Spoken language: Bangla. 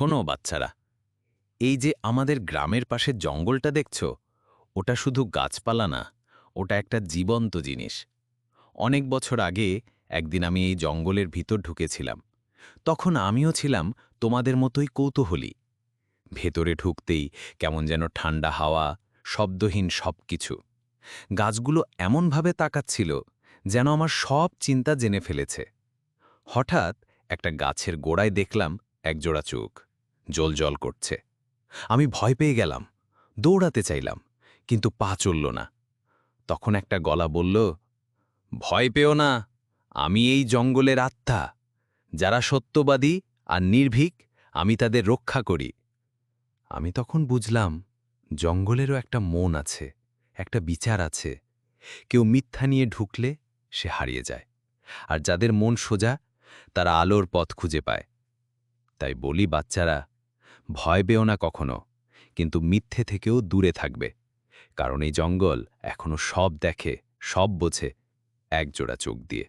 শোনো, বাচ্চারা। এই যে আমাদের গ্রামের পাশে জঙ্গলটা দেখছ, ওটা শুধু গাছপালা না, ওটা একটা জীবন্ত জিনিস। অনেক বছর আগে একদিন আমি এই জঙ্গলের ভিতর ঢুকেছিলাম। তখন আমিও ছিলাম তোমাদের মতোই কৌতূহলী। ভেতরে ঢুকতেই কেমন যেন ঠান্ডা হাওয়া, শব্দহীন সব কিছু গাছগুলো এমনভাবে তাকাচ্ছিল যেন আমার সব চিন্তা জেনে ফেলেছে। হঠাৎ একটা গাছের গোড়ায় দেখলাম একজোড়া চোখ। জল জল করছে। আমি ভয় পেয়ে গেলাম, দৌড়াতে চাইলাম, কিন্তু পা চলল না। তখন একটা গলা বলল, ভয় পেও না, আমি এই জঙ্গলের আত্মা। যারা সত্যবাদী আর নির্ভীক, আমি তাদের রক্ষা করি। আমি তখন বুঝলাম, জঙ্গলেরও একটা মন আছে, একটা বিচার আছে। কেউ মিথ্যা নিয়ে ঢুকলে সে হারিয়ে যায়, আর যাদের মন সোজা, তারা আলোর পথ খুঁজে পায়। তাই বলি, বাচ্চারা ভয় পেও না কখনো, কিন্তু মিথ্যে থেকেও দূরে থাকবে, কারণ এই জঙ্গল এখনও সব দেখে, সব বোঝে, একজোড়া চোখ দিয়ে।